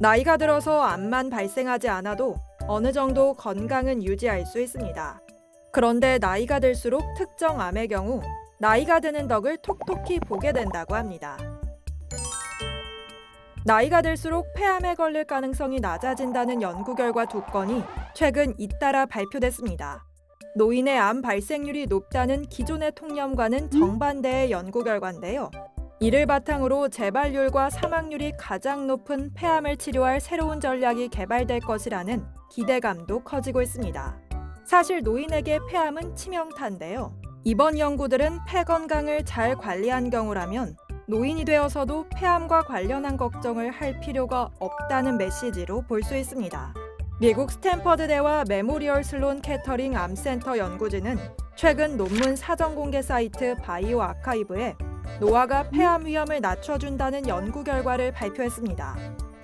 나이가 들어서 암만 발생하지 않아도 어느 정도 건강은 유지할 수 있습니다. 그런데 나이가 들수록 특정 암의 경우 나이가 드는 덕을 톡톡히 보게 된다고 합니다. 나이가 들수록 폐암에 걸릴 가능성이 낮아진다는 연구 결과 두 건이 최근 잇따라 발표됐습니다. 노인의 암 발생률이 높다는 기존의 통념과는 정반대의 연구 결과인데요. 이를 바탕으로 재발률과 사망률이 가장 높은 폐암을 치료할 새로운 전략이 개발될 것이라는 기대감도 커지고 있습니다. 사실 노인에게 폐암은 치명타인데요. 이번 연구들은 폐 건강을 잘 관리한 경우라면 노인이 되어서도 폐암과 관련한 걱정을 할 필요가 없다는 메시지로 볼 수 있습니다. 미국 스탠퍼드대와 메모리얼 슬론 캐터링 암센터 연구진은 최근 논문 사전 공개 사이트 바이오 아카이브에 노화가 폐암 위험을 낮춰준다는 연구 결과를 발표했습니다.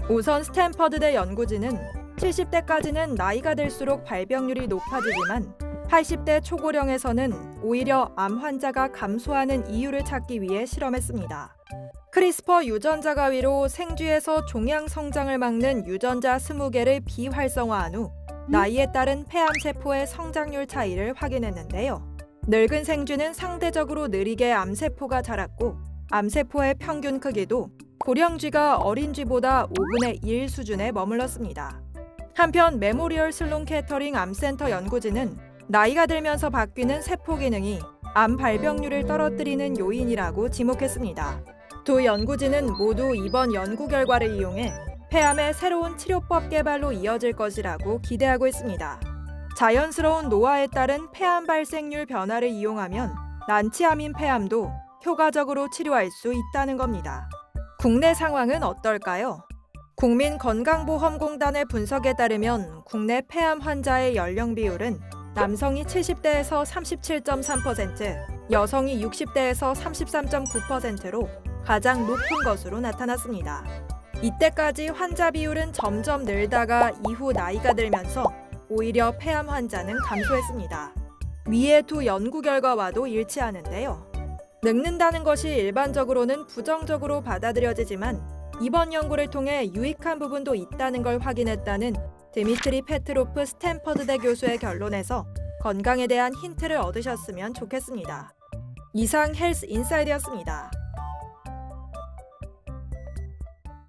우선 스탠퍼드대 연구진은 70대까지는 나이가 들수록 발병률이 높아지지만 80대 초고령에서는 오히려 암 환자가 감소하는 이유를 찾기 위해 실험했습니다. 크리스퍼 유전자 가위로 생쥐에서 종양 성장을 막는 유전자 20개를 비활성화한 후 나이에 따른 폐암 세포의 성장률 차이를 확인했는데요. 늙은 생쥐는 상대적으로 느리게 암세포가 자랐고 암세포의 평균 크기도 고령쥐가 어린 쥐보다 5분의 1 수준에 머물렀습니다. 한편 메모리얼 슬론 캐터링 암센터 연구진은 나이가 들면서 바뀌는 세포 기능이 암 발병률을 떨어뜨리는 요인이라고 지목했습니다. 두 연구진은 모두 이번 연구 결과를 이용해 폐암의 새로운 치료법 개발로 이어질 것이라고 기대하고 있습니다. 자연스러운 노화에 따른 폐암 발생률 변화를 이용하면 난치암인 폐암도 효과적으로 치료할 수 있다는 겁니다. 국내 상황은 어떨까요? 국민건강보험공단의 분석에 따르면 국내 폐암 환자의 연령 비율은 남성이 70대에서 37.3%, 여성이 60대에서 33.9%로 가장 높은 것으로 나타났습니다. 이때까지 환자 비율은 점점 늘다가 이후 나이가 들면서 오히려 폐암 환자는 감소했습니다. 위의 두 연구 결과와도 일치하는데요. 늙는다는 것이 일반적으로는 부정적으로 받아들여지지만 이번 연구를 통해 유익한 부분도 있다는 걸 확인했다는 드미트리 페트로프 스탠퍼드대 교수의 결론에서 건강에 대한 힌트를 얻으셨으면 좋겠습니다. 이상 헬스 인사이드였습니다.